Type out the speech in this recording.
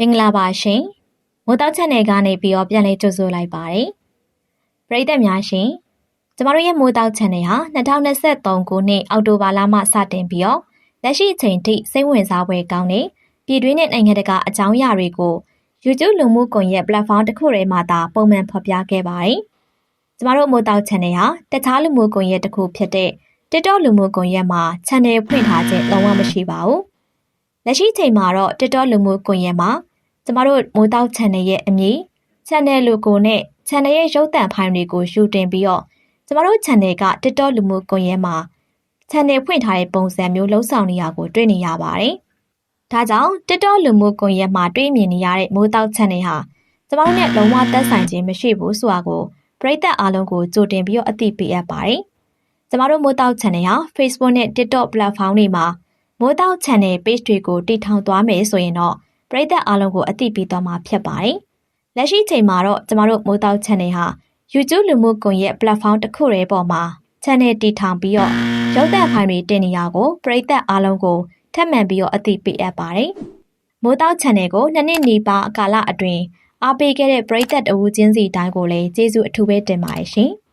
မင်္ဂလာပါရှင်မိုးတောက်ချက်နယ်ကနေပြီးတော့ပြန်လည်ကြိုဆိုလိုက်ပါတယ်ပရိသတ်များရှင်ကျမတို့ရဲ့မိုးတောက်ချက်နယ်ဟာ2023ခုနှစ်အောက်တိုဘာလမှစတင်ပြီးတော့လက်ရှိအချိန်ထိစိတ်ဝင်စားဖွယ်ကောင်းတဲ့ပြည်တွင်းနဲ့နိုင်ငံတကာအကြောင်းအရာတွေကို YouTube လူမှုကွန်ရက် platform တစ်ခုထဲမှာသာပုံမှန်ဖော်ပြခဲ့ပါတယ်ကျမတို့မိုးတောက် channel ဟာတခြားလူမှုကွန်ရက်တစ်ခုဖြစ်တဲ့ TikTok လူမှုကွန်ရက်မှာ channel ဖွင့်ထားခြင်းလုံးဝမရှိပါဘူး။လက်ရှိချိန်မှာတော့ TikTok လူမှုကွန်ရက်မှာ ကျမတို့မိုးတောက် channel ရဲ့အမည် channel logo နဲ့ channel ရဲ့ရုပ်သံဖိုင်တွေကိုရှုတင်ပြီးတော့ကျမတို့ channel က TikTok လူမှုကွန်ရက်မှာ channel ဖွင့်ထားတဲ့ပုံစံမျိုးလှုပ်ဆောင်နေရကိုတွေ့နေရပါတယ်။ဒါကြောင့် TikTok လူမှုကွန်ရက်မှာတွေ့မြင်နေရတဲ့မိုးတောက် channel ဟာကျမတို့နဲ့လုံးဝသက်ဆိုင်ခြင်းမရှိဘူးဆိုတာကိုပရိသတ်အားလုံးကိုကြိုတင်ပြီးတော့အသိပေးအပ်ပါတယ်။ကျမတို့မိုးတောက် channel ဟာ Facebook နဲ့ TikTok platform တွေမှာမိုးတောက် channel page တွေကိုတည်ထောင်သွားမယ်ဆိုရင်တော့ ပရိသတ်အားလုံးကိုအသိပေးသွားမှာဖြစ်ပါတယ်။လက်ရှိချိန်မှာတော့ကျမတို့မိုးတောက် channel ဟာ YouTube လူမှုကွန်ရက် platform တစ်ခုတည်းပေါ်မှာ channel တည်ထောင်ပြီးတော့ရုပ်သံဖိုင်တွေတင်နေရကိုပရိသတ်အားလုံးကိုထပ်မံပြီးတော့အသိပေးအပ်ပါတယ်။မိုးတောက် channel ကိုနှစ်နှစ်နီးပါးအကာလအတွင်းအားပေးခဲ့တဲ့ပရိသတ်အဝူးချင်းစီတိုင်းကိုလည်းကျေးဇူးအထူးပဲတင်ပါတယ်ရှင်။